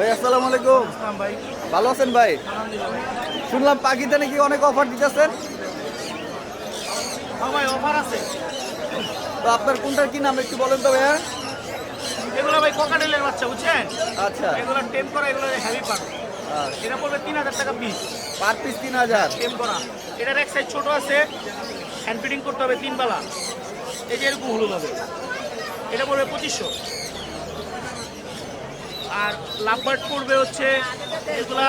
ভাই আসসালামু আলাইকুম। ভাই। ভালো আছেন ভাই? শুনলাম পাখিতে নাকি অনেক অফার দিতেছেন। হ্যাঁ ভাই অফার আছে। তো আপনার কোনটার কি নাম একটু বলেন তো ভাইয়া। এগুলো ভাই কোকাটেলের বাচ্চা বুঝছেন? আচ্ছা। এগুলো টেম করা এগুলো হ্যাভি পার এটা পড়বে তিন হাজার টাকা পিস পার পিস তিন হাজার। টেম করা। এটার এক সাইজ ছোট আছে। হ্যান্ড ফিটিং করতে হবে তিন বেলা এই যে এরকম হলুদ হবে। এটা পড়বে পঁচিশশো। আর লাভবার্ড পড়বে হচ্ছে এগুলা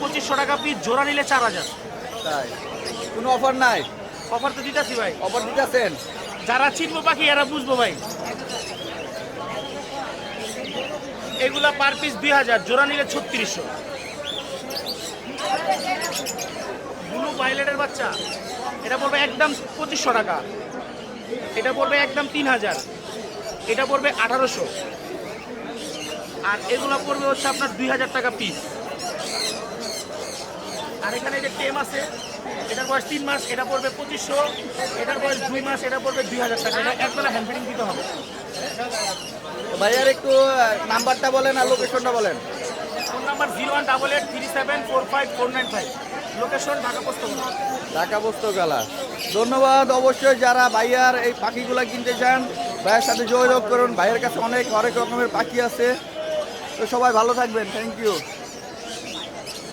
পঁচিশশো টাকা পিস জোড়া নিলে চার হাজার। তাই। কোনো অফার নাই? অফার তো দিতেছি ভাই। অফার দিতেছেন? যারা চিনবো পাখি এরা বুঝব ভাই। এগুলা পার পিস দুই হাজার জোড়া নিলে ছত্রিশশো। ব্লু পাইলটের বাচ্চা এটা পড়বে একদম পঁচিশশো টাকা। এটা পড়বে একদম তিন হাজার। এটা পড়বে আঠারোশো। আর এগুলো পড়বে হচ্ছে আপনার দুই হাজার টাকা পিস আর এখানে যে টেম আছে এটার বয়স তিন মাস এটা পড়বে পঁচিশশো এটার বয়স দুই মাস এটা পড়বে দুই হাজার টাকা। এটা একবেলা হ্যান্ডফিডিং দিতে হবে। ভাইয়ার একটু নাম্বারটা বলেন আর লোকেশনটা বলেন। Phone number zero one double eight three seven four five four nine five. Location Dhaka post Dhaka পুস্তকালা ধন্যবাদ অবশ্যই যারা ভাইয়ার এই পাখিগুলো কিনতে চান ভাইয়ের সাথে যোগাযোগ করুন। ভাইয়ের কাছে অনেক অনেক রকমের পাখি আছে। তো সবাই ভালো থাকবেন থ্যাংক ইউ